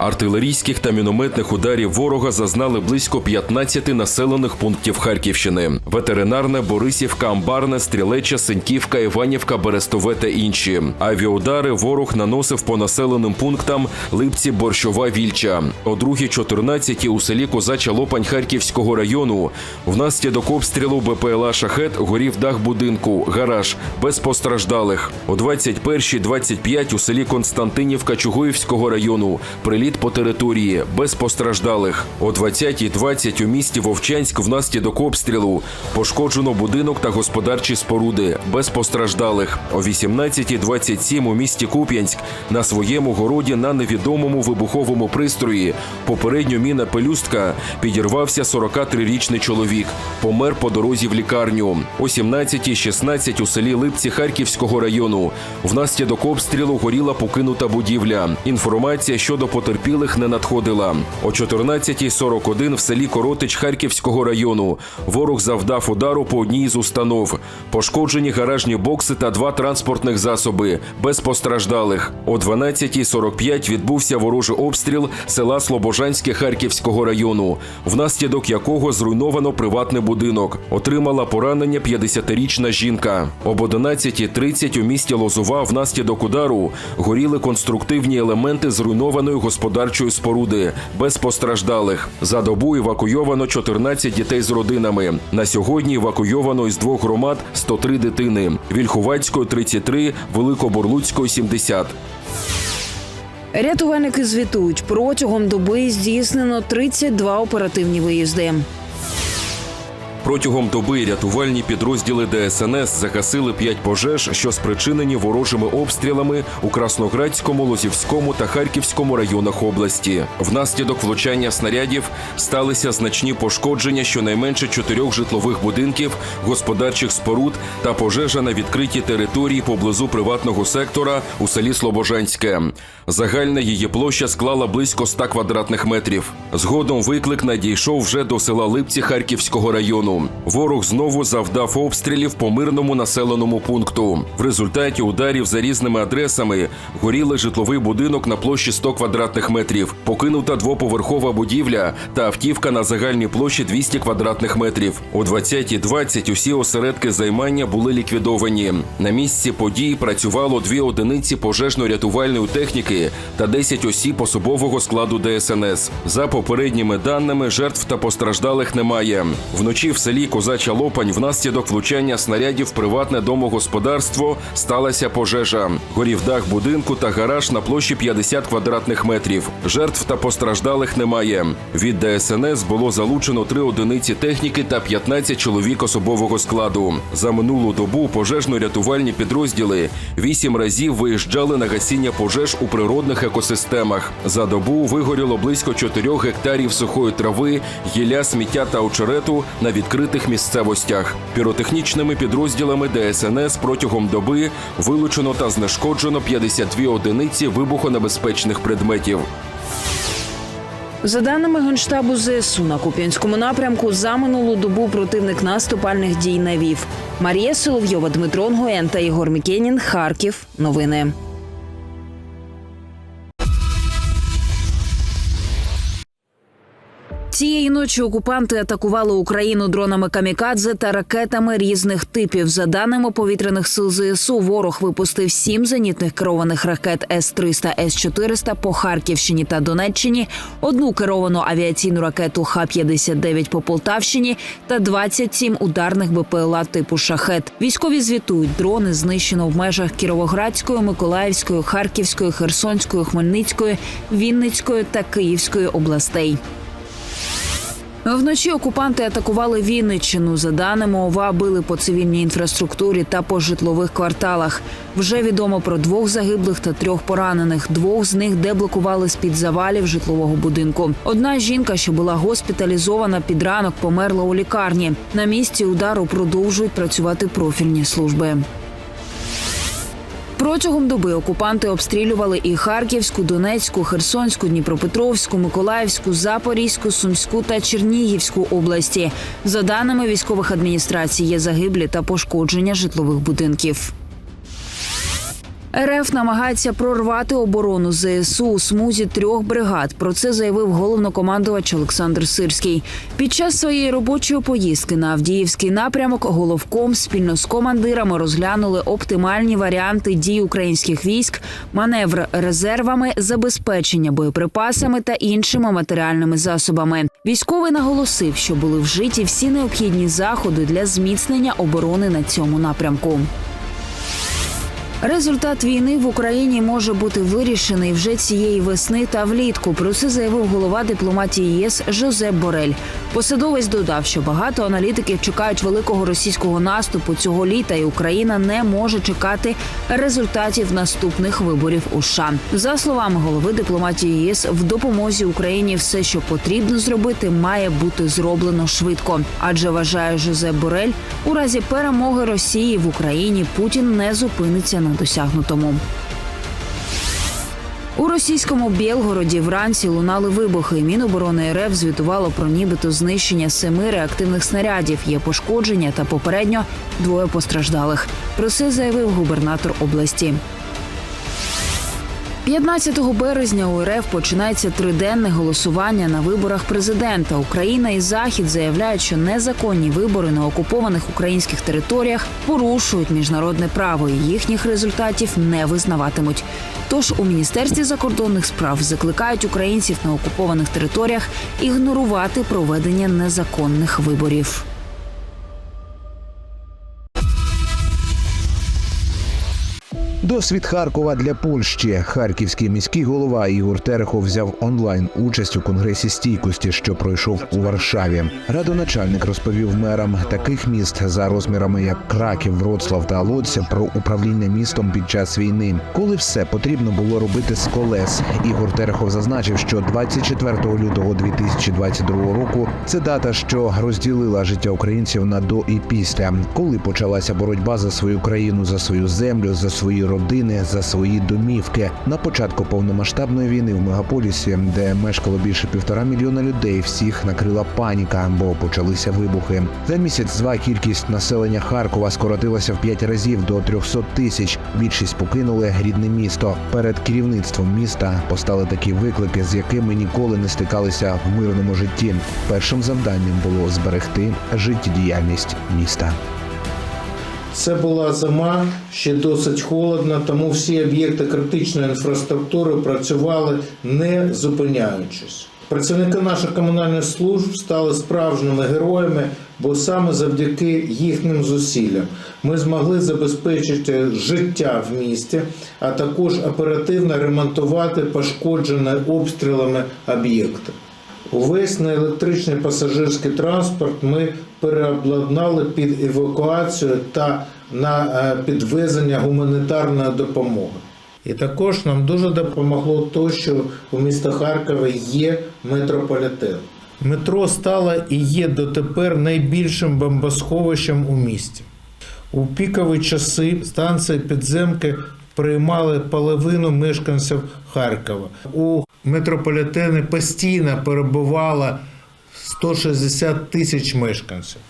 Артилерійських та мінометних ударів ворога зазнали близько 15 населених пунктів Харківщини: ветеринарне, Борисівка, Амбарне, Стрілеча, Синьківка, Іванівка, Берестове та інші. Авіаудари ворог наносив по населеним пунктам Липці, Борщова, Вільча. О 2.14 у селі Козача Лопань Харківського району внаслідок обстрілу БПЛА Шахет горів дах будинку, гараж без постраждалих. О 21.25 у селі Константинівка Чугуївського району приліт по території без постраждалих. О 20.20 у місті Вовчанськ внаслідок обстрілу пошкоджено будинок та господарчі споруди без постраждалих. О 18.27 у місті Куп'янськ на своєму городі на невідомому вибуховому пристрої попередньо міна пелюстка підірвався 43-річний чоловік. Помер по дорозі в лікарню. О 17.16 у селі Липці Харківського району внаслідок обстрілу горіла покинута будівля. Інформація щодо потерпілих не надходила. О 14.41 в селі Коротич Харківського району ворог завдав удару по одній з установ. Пошкоджені гаражні бокси та два транспортних засоби без постраждалих. О 12.45 відбувся ворожий обстріл села Слобожанське Харківського району, внаслідок якого зруйновано приватний будинок. Отримала поранення 50-річна жінка. Об 11.30 у місті Лозова внаслідок удару горіли конструктивні елементи зруйнованої господарчої споруди без постраждалих. За добу евакуйовано 14 дітей з родинами. На сьогодні евакуйовано із двох громад 103 дитини: Вільховацької 33, Великобурлуцької 70. Рятувальники звітують протягом доби здійснено 32 оперативні виїзди. Протягом доби рятувальні підрозділи ДСНС загасили п'ять пожеж, що спричинені ворожими обстрілами у Красноградському, Лозівському та Харківському районах області. Внаслідок влучання снарядів сталися значні пошкодження щонайменше чотирьох житлових будинків, господарчих споруд та пожежа на відкритій території поблизу приватного сектора у селі Слобожанське. Загальна її площа склала близько 100 квадратних метрів. Згодом виклик надійшов вже до села Липці Харківського району. Ворог знову завдав обстрілів по мирному населеному пункту. В результаті ударів за різними адресами горіли житловий будинок на площі 100 квадратних метрів, покинута двоповерхова будівля та автівка на загальній площі 200 квадратних метрів. О 20.20 усі осередки займання були ліквідовані. На місці подій працювало дві одиниці пожежно-рятувальної техніки та 10 осіб особового складу ДСНС. За попередніми даними, жертв та постраждалих немає. Вночі в селі Козача Лопань внаслідок влучання снарядів приватне домогосподарство сталася пожежа. Горів дах будинку та гараж на площі 50 квадратних метрів. Жертв та постраждалих немає. Від ДСНС було залучено три одиниці техніки та 15 чоловік особового складу. За минулу добу пожежно-рятувальні підрозділи вісім разів виїжджали на гасіння пожеж у природних екосистемах. За добу вигоріло близько 4 гектарів сухої трави, гілля, сміття та очерету на відкритих місцевостях. Піротехнічними підрозділами ДСНС протягом доби вилучено та знешкоджено 52 одиниці вибухонебезпечних предметів. За даними генштабу ЗСУ на Куп'янському напрямку, за минулу добу противник наступальних дій не вів. Марія Соловйова, Дмитро Нгоєн та Ігор Мікенін. Харків. Новини. Цієї ночі окупанти атакували Україну дронами камікадзе та ракетами різних типів. За даними повітряних сил ЗСУ, ворог випустив сім зенітних керованих ракет С-300, С-400 по Харківщині та Донеччині, одну керовану авіаційну ракету Х-59 по Полтавщині та 27 ударних БПЛА типу Шахет. Військові звітують, дрони знищено в межах Кіровоградської, Миколаївської, Харківської, Херсонської, Хмельницької, Вінницької та Київської областей. Вночі окупанти атакували Вінниччину. За даними ОВА, били по цивільній інфраструктурі та по житлових кварталах. Вже відомо про двох загиблих та трьох поранених. Двох з них деблокували з під завалів житлового будинку. Одна жінка, що була госпіталізована під ранок, померла у лікарні. На місці удару продовжують працювати профільні служби. Протягом доби окупанти обстрілювали і Харківську, Донецьку, Херсонську, Дніпропетровську, Миколаївську, Запорізьку, Сумську та Чернігівську області. За даними військових адміністрацій, є загиблі та пошкодження житлових будинків. РФ намагається прорвати оборону ЗСУ у смузі трьох бригад. Про це заявив головнокомандувач Олександр Сирський. Під час своєї робочої поїздки на Авдіївський напрямок головком спільно з командирами розглянули оптимальні варіанти дій українських військ, маневр резервами, забезпечення боєприпасами та іншими матеріальними засобами. Військовий наголосив, що були вжиті всі необхідні заходи для зміцнення оборони на цьому напрямку. Результат війни в Україні може бути вирішений вже цієї весни та влітку. Про це заявив голова дипломатії ЄС Жозеп Борель. Посадовець додав, що багато аналітиків чекають великого російського наступу цього літа, і Україна не може чекати результатів наступних виборів у США. За словами голови дипломатії ЄС, в допомозі Україні все, що потрібно зробити, має бути зроблено швидко. Адже вважає Жозеп Борель, у разі перемоги Росії в Україні Путін не зупиниться на досягнутому. У російському Білгороді вранці лунали вибухи. Міноборони РФ звітувало про нібито знищення семи реактивних снарядів. Є пошкодження та попередньо двоє постраждалих. Про це заявив губернатор області. 15 березня у РФ починається триденне голосування на виборах президента. Україна і Захід заявляють, що незаконні вибори на окупованих українських територіях порушують міжнародне право і їхніх результатів не визнаватимуть. Тож у міністерстві закордонних справ закликають українців на окупованих територіях ігнорувати проведення незаконних виборів. Досвід Харкова для Польщі. Харківський міський голова Ігор Терехов взяв онлайн участь у конгресі стійкості, що пройшов у Варшаві. Радоначальник розповів мерам таких міст за розмірами, як Краків, Вроцлав та Лоця, про управління містом під час війни. Коли все потрібно було робити з колес. Ігор Терехов зазначив, що 24 лютого 2022 року це дата, що розділила життя українців на до і після, коли почалася боротьба за свою країну, за свою землю, за свої родини, за свої домівки. На початку повномасштабної війни в мегаполісі, де мешкало більше півтора мільйона людей, всіх накрила паніка, бо почалися вибухи. За місяць-два кількість населення Харкова скоротилася в п'ять разів до 300 тисяч. Більшість покинули рідне місто. Перед керівництвом міста постали такі виклики, з якими ніколи не стикалися в мирному житті. Першим завданням було зберегти життєдіяльність міста. Це була зима, ще досить холодно, тому всі об'єкти критичної інфраструктури працювали не зупиняючись. Працівники наших комунальних служб стали справжніми героями, бо саме завдяки їхнім зусиллям ми змогли забезпечити життя в місті, а також оперативно ремонтувати пошкоджені обстрілами об'єкти. Увесь неелектричний пасажирський транспорт ми переобладнали під евакуацію та на е, підвезення гуманітарної допомоги. І також нам дуже допомогло те, що у міста Харкова є метрополітен. Метро стало і є дотепер найбільшим бомбосховищем у місті. У пікові часи станції підземки приймали половину мешканців Харкова. У метрополітені постійно перебувало 160 тисяч мешканців.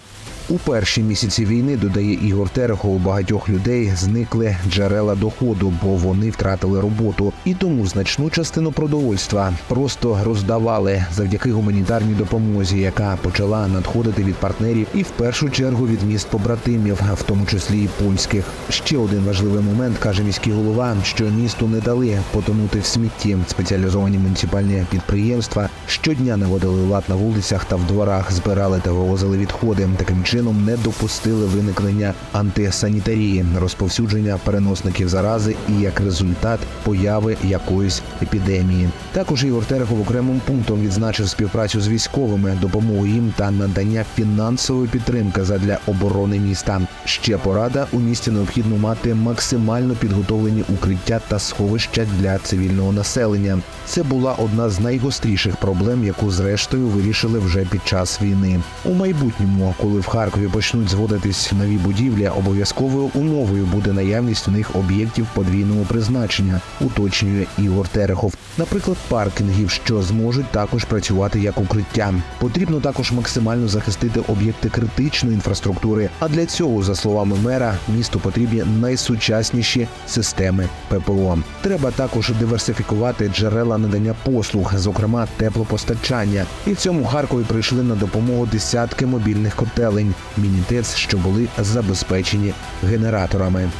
У перші місяці війни, додає Ігор Терехов, у багатьох людей зникли джерела доходу, бо вони втратили роботу, і тому значну частину продовольства просто роздавали завдяки гуманітарній допомозі, яка почала надходити від партнерів і в першу чергу від міст побратимів, в тому числі і польських. Ще один важливий момент каже міський голова, що місту не дали потонути в смітті. Спеціалізовані муніципальні підприємства щодня наводили лад на вулицях та в дворах, збирали та вивозили відходи. Таким чином не допустили виникнення антисанітарії, розповсюдження переносників зарази і як результат появи якоїсь епідемії. Також Ігор Терехов окремим пунктом відзначив співпрацю з військовими, допомогу їм та надання фінансової підтримки задля оборони міста. Ще порада у місті необхідно мати максимально підготовлені укриття та сховища для цивільного населення. Це була одна з найгостріших проблем, яку зрештою вирішили вже під час війни. У майбутньому, коли в Харкові Харкові почнуть зводитись нові будівлі, обов'язковою умовою буде наявність у них об'єктів подвійного призначення, уточнює Ігор Терехов. Наприклад, паркінгів, що зможуть також працювати як укриття. Потрібно також максимально захистити об'єкти критичної інфраструктури. А для цього, за словами мера, місту потрібні найсучасніші системи ППО. Треба також диверсифікувати джерела надання послуг, зокрема теплопостачання. І в цьому Харкові прийшли на допомогу десятки мобільних котелень, мінітец, що були забезпечені генераторами.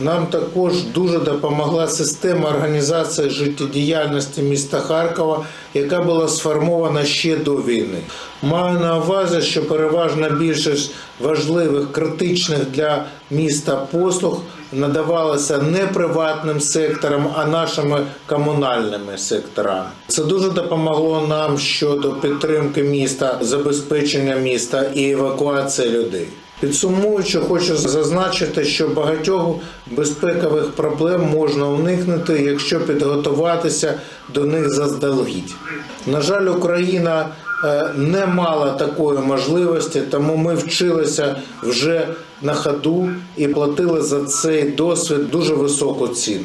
Нам також дуже допомогла система організації життєдіяльності міста Харкова, яка була сформована ще до війни. Маю на увазі, що переважна більшість важливих критичних для міста послуг надавалася не приватним сектором, а нашими комунальними секторами. Це дуже допомогло нам щодо підтримки міста, забезпечення міста і евакуації людей. Підсумуючи, хочу зазначити, що багатьох безпекових проблем можна уникнути, якщо підготуватися до них заздалегідь. На жаль, Україна не мала такої можливості, тому ми вчилися вже на ходу і платили за цей досвід дуже високу ціну.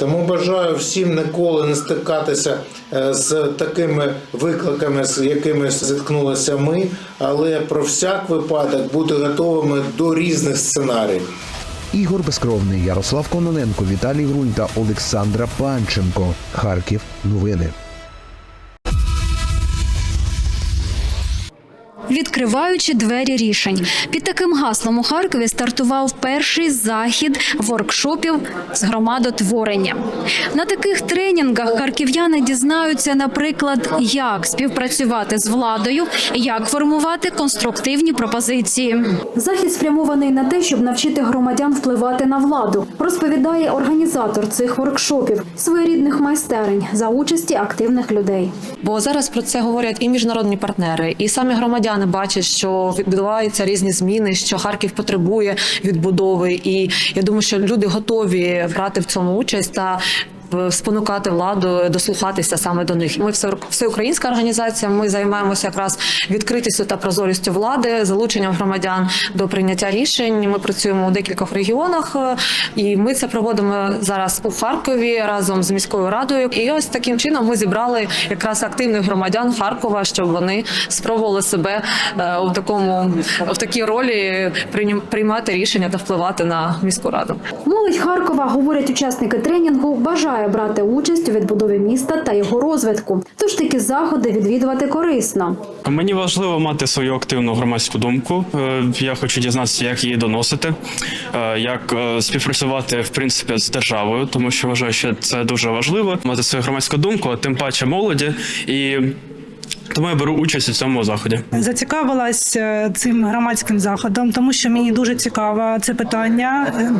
Тому бажаю всім ніколи не стикатися е, з такими викликами, з якими зіткнулися ми, але про всяк випадок бути готовими до різних сценаріїв. Ігор Безкровний, Ярослав Кононенко, Віталій Грунь та Олександра Панченко. Харків. Новини. від Відкриваючи двері рішень під таким гаслом у Харкові стартував перший захід воркшопів з громадотворення. На таких тренінгах харків'яни дізнаються, наприклад, як співпрацювати з владою, як формувати конструктивні пропозиції. Захід спрямований на те, щоб навчити громадян впливати на владу, розповідає організатор цих воркшопів своєрідних майстерень за участі активних людей. Бо зараз про це говорять і міжнародні партнери, і самі громадяни бачать, що відбуваються різні зміни, що Харків потребує відбудови. І я думаю, що люди готові брати в цьому участь та спонукати владу дослухатися саме до них. Ми всеукраїнська організація. Ми займаємося якраз відкритістю та прозорістю влади, залученням громадян до прийняття рішень. Ми працюємо у декількох регіонах, е, і ми це проводимо зараз у Харкові разом з міською радою. І ось таким чином ми зібрали якраз активних громадян Харкова, щоб вони спробували себе е, у такому в такій ролі приймати рішення та впливати на міську раду. Молодь Харкова, говорять учасники тренінгу, бажає брати участь у відбудові міста та його розвитку. Тож такі заходи відвідувати корисно. Мені важливо мати свою активну громадську думку. Е, Я хочу дізнатися, як її доносити, е, як е, співпрацювати в принципі з державою, тому що вважаю, що це дуже важливо мати свою громадську думку, тим паче молоді. І тому я беру участь у цьому заході. Зацікавилась е, цим громадським заходом, тому що мені дуже цікаво це питання, е,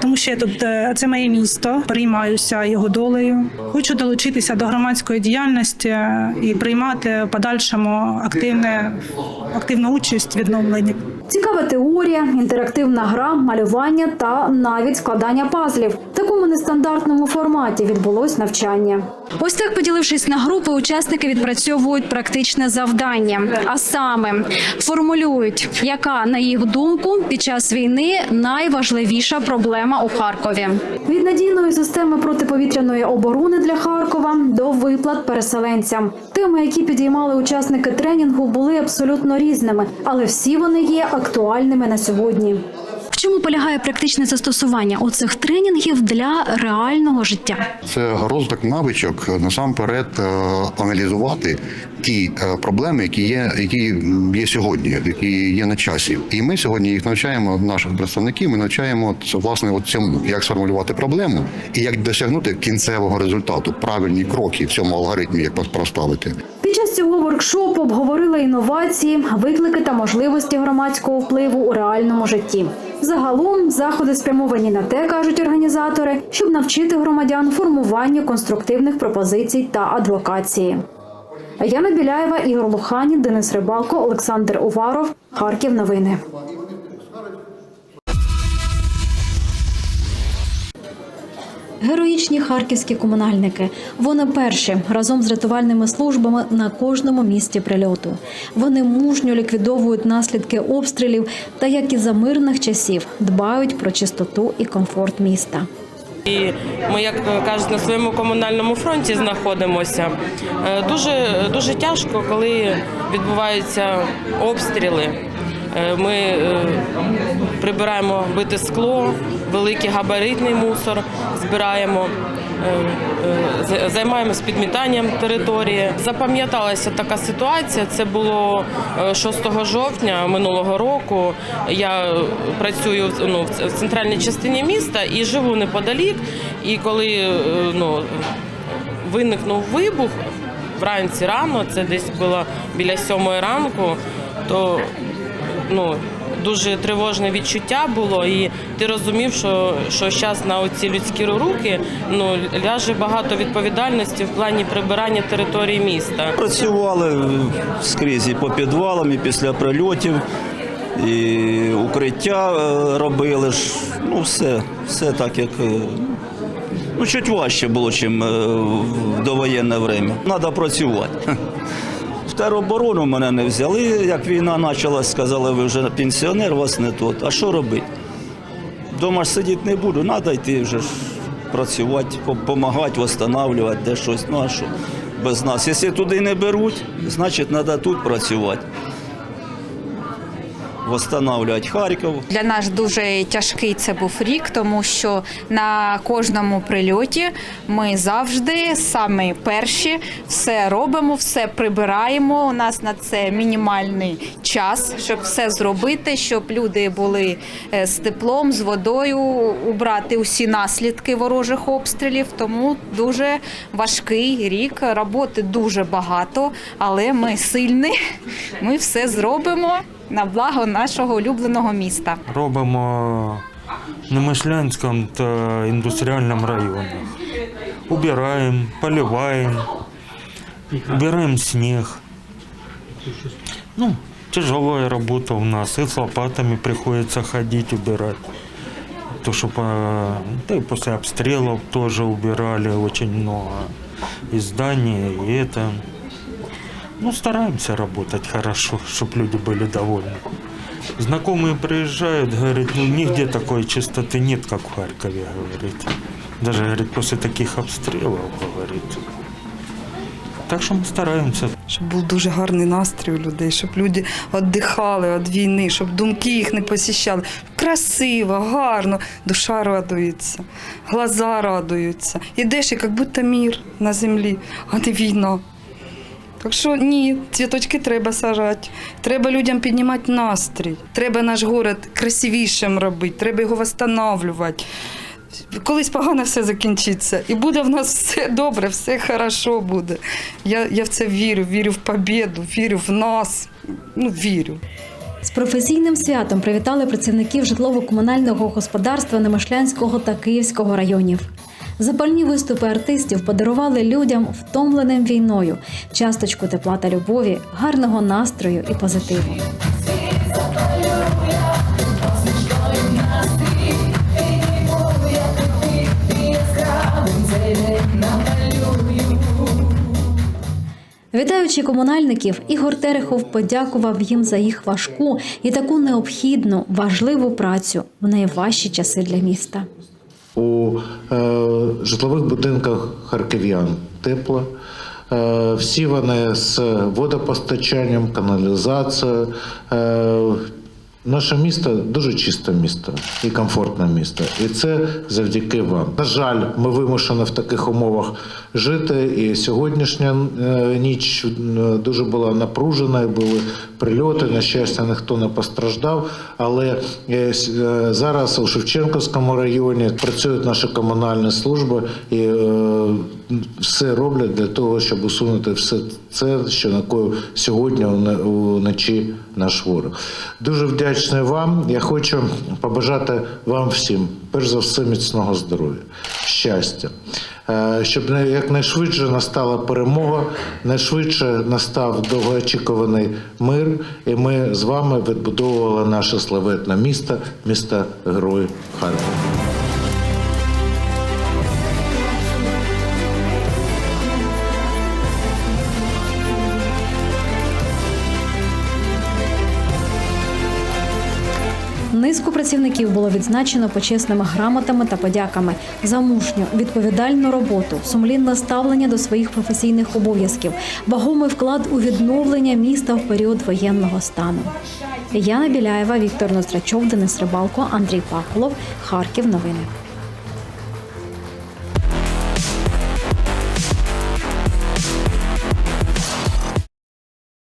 тому що я тут е, це моє місто, переймаюся його долею. Хочу долучитися до громадської діяльності і приймати в подальшому активне активну участь в відновленні. Цікава теорія, інтерактивна гра, малювання та навіть складання пазлів. Такому нестандартному форматі відбулось навчання. Ось так, поділившись на групи, учасники відпрацьовують практичне завдання, а саме формулюють, яка на їх думку під час війни найважливіша проблема у Харкові. Від надійної системи протиповітряної оборони для Харкова до виплат переселенцям. Теми, які підіймали учасники тренінгу, були абсолютно різними, але всі вони є актуальними на сьогодні. В чому полягає практичне застосування оцих тренінгів для реального життя? Це розвиток навичок насамперед е, аналізувати ті е, проблеми, які є, які є сьогодні, які є на часі. І ми сьогодні їх навчаємо наших представників. Ми навчаємо це, власне от цьому, як сформулювати проблему і як досягнути кінцевого результату, правильні кроки в цьому алгоритмі, як проставити. Під час цього воркшопу обговорили інновації, виклики та можливості громадського впливу у реальному житті. Загалом заходи спрямовані на те, кажуть організатори, щоб навчити громадян формуванню конструктивних пропозицій та адвокації. Яна Біляєва, Ігор Луханін, Денис Рибалко, Олександр Уваров. Харків. Новини. Героїчні харківські комунальники. Вони перші разом з рятувальними службами на кожному місці прильоту. Вони мужньо ліквідовують наслідки обстрілів та, як і за мирних часів, дбають про чистоту і комфорт міста. І ми, як кажуть, на своєму комунальному фронті знаходимося. Е, Дуже, дуже тяжко, коли відбуваються обстріли. Е, Ми е, прибираємо бите скло, великий габаритний мусор збираємо. е, е, Займаємось підмітанням території. Запам'яталася така ситуація. Це було е, 6 жовтня минулого року. Я е, працюю ну, в центральній частині міста і живу неподалік. І коли е, ну, виникнув вибух вранці рано, це десь було біля сьомої ранку, то ну, дуже тривожне відчуття було, і ти розумів, що, що зараз на оці людські руки ну, ляже багато відповідальності в плані прибирання території міста. Працювали скрізь і по підвалам, і після прильотів, і укриття е, робили ж. Ну, все, все так, як. е, Ну, чуть важче було, ніж в довоєнне время. Треба працювати. В тероборону мене не взяли, як війна почалась, сказали, ви вже пенсіонер, вас не тут. А що робити? Дома ж сидіти не буду, треба йти вже ж працювати, допомагати, встановлювати де щось. Ну а що без нас? Якщо туди не беруть, значить треба тут працювати. Встановлювати Харків, Для нас дуже тяжкий це був рік, тому що на кожному прильоті ми завжди самі перші все робимо, все прибираємо. У нас на це мінімальний час, щоб все зробити, щоб люди були е, з теплом, з водою, убрати усі наслідки ворожих обстрілів. Тому дуже важкий рік. Роботи дуже багато, але ми сильні. Ми все зробимо на благо нашого улюбленого міста. робимо на Мишлянському та індустріальному районах. Убираємо, поливаємо, убираем снег. Ну, тяжелая работа у нас. И с лопатами приходится ходить, убирать. То, что по... да и после обстрелов тоже убирали очень много. И здания, и это. Ну, стараемся работать хорошо, чтобы люди были довольны. Знакомые приезжают, говорят, ну нигде такой чистоты нет, как в Харькове, говорит. Даже, говорит, после таких обстрелов, говорит. Так що ми стараємося. щоб був дуже гарний настрій у людей, щоб люди віддихали від війни, щоб думки їх не посіщали. Красиво, гарно, душа радується, глаза радуються. Ідеш і як будто мір на землі, а не війна. Так що ні, цвіточки треба сажати, треба людям піднімати настрій, треба наш город красивішим робити, треба його встановлювати. Колись погано все закінчиться, і буде в нас все добре, все хорошо буде. Я, я в це вірю, вірю в побіду, вірю в нас. Ну, вірю. З професійним святом привітали працівників житлово-комунального господарства Немишлянського та Київського районів. Запальні виступи артистів подарували людям, втомленим війною, часточку тепла та любові, гарного настрою і позитиву. Вітаючи комунальників, Ігор Терехов подякував їм за їх важку і таку необхідну, важливу працю в найважчі часи для міста. У е, житлових будинках харків'ян тепло. Е, всі вони з водопостачанням, каналізацією. Наше місто дуже чисте місто і комфортне місто, і це завдяки вам. На жаль, ми вимушені в таких умовах жити. І сьогоднішня е, ніч е, дуже була напружена, були прильоти. На щастя, ніхто не постраждав. Але е, зараз у Шевченківському районі працюють наші комунальні служби і все роблять для того, щоб усунути все це, що накоїв сьогодні уне- уночі наш ворог. Дуже вдячний вам. Я хочу побажати вам всім, перш за все, міцного здоров'я, щастя. Е, Щоб якнайшвидше настала перемога, найшвидше настав довгоочікуваний мир, і ми з вами відбудовували наше славетне місто, місто Герой Харків. Працівників було відзначено почесними грамотами та подяками за мужню, відповідальну роботу, сумлінне ставлення до своїх професійних обов'язків, вагомий вклад у відновлення міста в період воєнного стану. Яна Біляєва, Віктор Ноздрачов, Денис Рибалко, Андрій Пахолов, Харків. Новини.